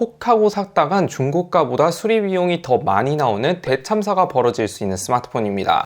혹하고 샀다간 중고가보다 수리 비용이 더 많이 나오는 대참사가 벌어질 수 있는 스마트폰입니다.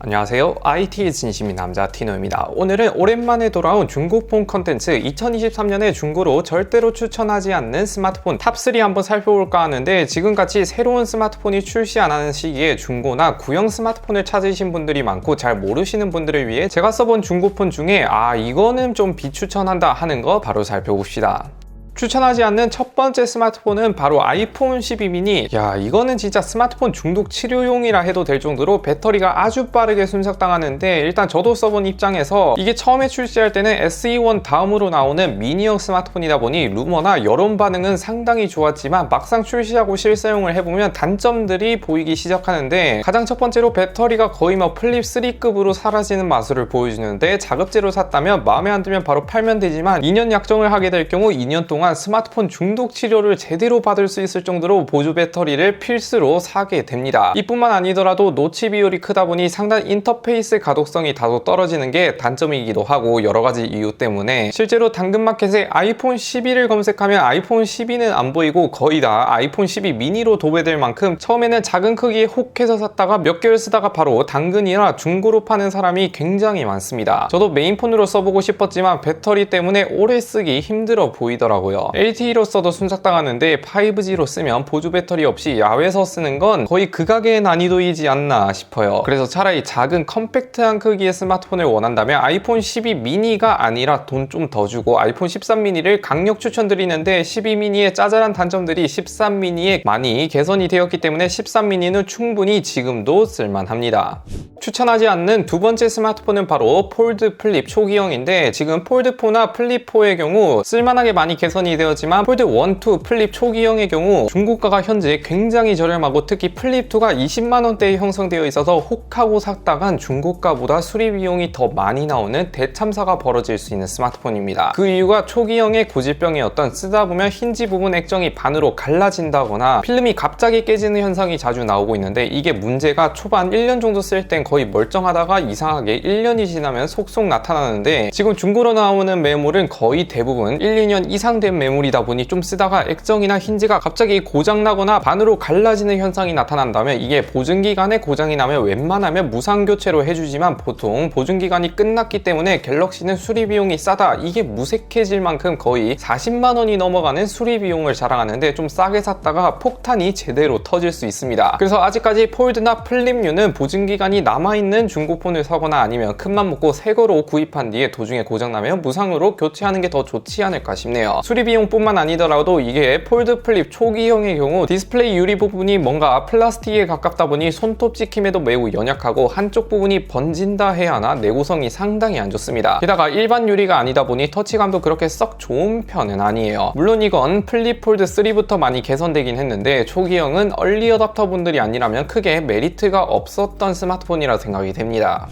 안녕하세요. IT의 진심인 남자 티노입니다. 오늘은 오랜만에 돌아온 중고폰 컨텐츠 2023년에 중고로 절대로 추천하지 않는 스마트폰 탑3 한번 살펴볼까 하는데 지금같이 새로운 스마트폰이 출시 안 하는 시기에 중고나 구형 스마트폰을 찾으신 분들이 많고 잘 모르시는 분들을 위해 제가 써본 중고폰 중에 아 이거는 좀 비추천한다 하는 거 바로 살펴봅시다. 추천하지 않는 첫 번째 스마트폰은 바로 아이폰 12 미니. 야, 이거는 진짜 스마트폰 중독 치료용이라 해도 될 정도로 배터리가 아주 빠르게 순삭당하는데 일단 저도 써본 입장에서 이게 처음에 출시할 때는 SE1 다음으로 나오는 미니형 스마트폰이다 보니 루머나 여론 반응은 상당히 좋았지만 막상 출시하고 실사용을 해보면 단점들이 보이기 시작하는데 가장 첫 번째로 배터리가 거의 뭐 플립 3급으로 사라지는 마술을 보여주는데 자급제로 샀다면 마음에 안 들면 바로 팔면 되지만 2년 약정을 하게 될 경우 2년 동안 스마트폰 중독 치료를 제대로 받을 수 있을 정도로 보조 배터리를 필수로 사게 됩니다. 이뿐만 아니더라도 노치 비율이 크다 보니 상단 인터페이스 가독성이 다소 떨어지는 게 단점이기도 하고 여러 가지 이유 때문에 실제로 당근마켓에 아이폰 12를 검색하면 아이폰 12는 안 보이고 거의 다 아이폰 12 미니로 도배될 만큼 처음에는 작은 크기에 혹해서 샀다가 몇 개월 쓰다가 바로 당근이나 중고로 파는 사람이 굉장히 많습니다. 저도 메인폰으로 써보고 싶었지만 배터리 때문에 오래 쓰기 힘들어 보이더라고요. LTE로 써도 순삭당하는데 5G로 쓰면 보조 배터리 없이 야외에서 쓰는 건 거의 극악의 난이도이지 않나 싶어요. 그래서 차라리 작은 컴팩트한 크기의 스마트폰을 원한다면 아이폰 12 미니가 아니라 돈 좀 더 주고 아이폰 13 미니를 강력 추천드리는데 12 미니의 짜잘한 단점들이 13 미니에 많이 개선이 되었기 때문에 13 미니는 충분히 지금도 쓸만합니다. 추천하지 않는 두 번째 스마트폰은 바로 폴드 플립 초기형인데 지금 폴드4나 플립4의 경우 쓸만하게 많이 개선이 되었지만 폴드 1, 2 플립 초기형의 경우 중고가가 현재 굉장히 저렴하고 특히 플립2가 20만원대에 형성되어 있어서 혹하고 샀다간 중고가보다 수리 비용이 더 많이 나오는 대참사가 벌어질 수 있는 스마트폰입니다. 그 이유가 초기형의 고질병이었던 쓰다 보면 힌지 부분 액정이 반으로 갈라진다거나 필름이 갑자기 깨지는 현상이 자주 나오고 있는데 이게 문제가 초반 1년 정도 쓸 땐 거의 멀쩡하다가 이상하게 1년이 지나면 속속 나타나는데 지금 중고로 나오는 매물은 거의 대부분 1, 2년 이상 된 매물이다 보니 좀 쓰다가 액정이나 힌지가 갑자기 고장나거나 반으로 갈라지는 현상이 나타난다면 이게 보증기간에 고장이 나면 웬만하면 무상교체로 해주지만 보통 보증기간이 끝났기 때문에 갤럭시는 수리 비용이 싸다. 이게 무색해질 만큼 거의 40만원이 넘어가는 수리 비용을 자랑하는데 좀 싸게 샀다가 폭탄이 제대로 터질 수 있습니다. 그래서 아직까지 폴드나 플립류는 보증기간이 남아 있는 중고폰을 사거나 아니면 큰맘 먹고 새 거로 구입한 뒤에 도중에 고장나면 무상으로 교체하는 게 더 좋지 않을까 싶네요. 수리 비용뿐만 아니더라도 이게 폴드 플립 초기형의 경우 디스플레이 유리 부분이 뭔가 플라스틱에 가깝다 보니 손톱 찍힘에도 매우 연약하고 한쪽 부분이 번진다 해야 하나 내구성이 상당히 안 좋습니다. 게다가 일반 유리가 아니다 보니 터치감도 그렇게 썩 좋은 편은 아니에요. 물론 이건 플립 폴드 3부터 많이 개선되긴 했는데 초기형은 얼리 어답터 분들이 아니라면 크게 메리트가 없었던 스마트폰이라 생각이 됩니다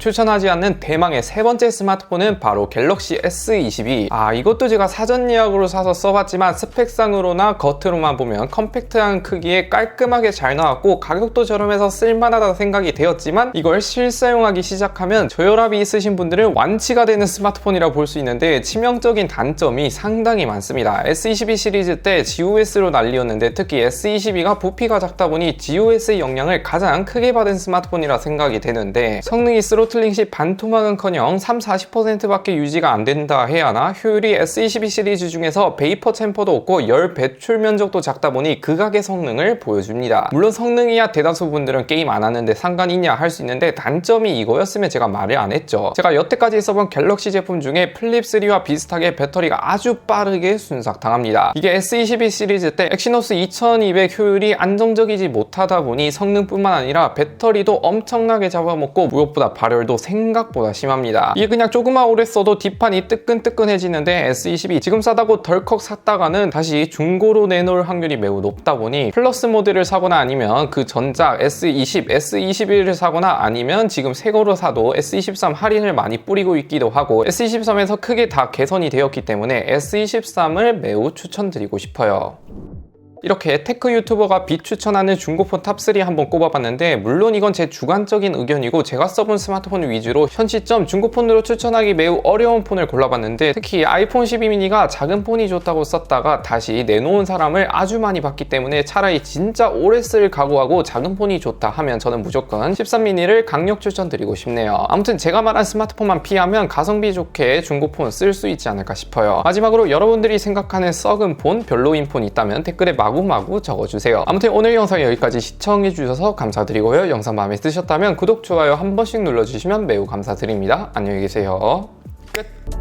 추천하지 않는 대망의 세 번째 스마트폰은 바로 갤럭시 S22. 아, 이것도 제가 사전 예약으로 사서 써봤지만 스펙상으로나 겉으로만 보면 컴팩트한 크기에 깔끔하게 잘 나왔고 가격도 저렴해서 쓸만하다 생각이 되었지만 이걸 실사용하기 시작하면 저혈압이 있으신 분들은 완치가 되는 스마트폰이라 볼 수 있는데 치명적인 단점이 상당히 많습니다. S22 시리즈 때 GOS로 난리였는데 특히 S22가 부피가 작다 보니 GOS의 영향을 가장 크게 받은 스마트폰이라 생각이 되는데 성능이 스로 스로틀링 시 반토막은커녕 3, 40%밖에 유지가 안 된다 해야 하나 효율이 S22 시리즈 중에서 베이퍼 챔퍼도 없고 열 배출 면적도 작다 보니 극악의 성능을 보여줍니다. 물론 성능이야 대다수 분들은 게임 안 하는데 상관 있냐 할 수 있는데 단점이 이거였으면 제가 말을 안 했죠. 제가 여태까지 써본 갤럭시 제품 중에 플립3와 비슷하게 배터리가 아주 빠르게 순삭당합니다. 이게 S22 시리즈 때 엑시노스 2200 효율이 안정적이지 못하다 보니 성능뿐만 아니라 배터리도 엄청나게 잡아먹고 무엇보다 발열 열도 생각보다 심합니다. 이게 그냥 조금만 오래 써도 뒷판이 뜨끈뜨끈해지는데 S22 지금 싸다고 덜컥 샀다가는 다시 중고로 내놓을 확률이 매우 높다 보니 플러스 모델을 사거나 아니면 그 전작 S20, S21을 사거나 아니면 지금 새 거로 사도 S23 할인을 많이 뿌리고 있기도 하고 S23에서 크게 다 개선이 되었기 때문에 S23을 매우 추천드리고 싶어요. 이렇게 테크 유튜버가 비추천하는 중고폰 탑3 한번 꼽아봤는데 물론 이건 제 주관적인 의견이고 제가 써본 스마트폰 위주로 현 시점 중고폰으로 추천하기 매우 어려운 폰을 골라봤는데 특히 아이폰 12 미니가 작은 폰이 좋다고 썼다가 다시 내놓은 사람을 아주 많이 봤기 때문에 차라리 진짜 오래 쓸 각오하고 작은 폰이 좋다 하면 저는 무조건 13 미니를 강력 추천드리고 싶네요. 아무튼 제가 말한 스마트폰만 피하면 가성비 좋게 중고폰 쓸 수 있지 않을까 싶어요. 마지막으로 여러분들이 생각하는 썩은 폰, 별로인 폰 있다면 댓글에 마구마구 적어주세요. 아무튼 오늘 영상 여기까지 시청해주셔서 감사드리고요. 영상 마음에 드셨다면 구독, 좋아요 한 번씩 눌러주시면 매우 감사드립니다. 안녕히 계세요. 끝!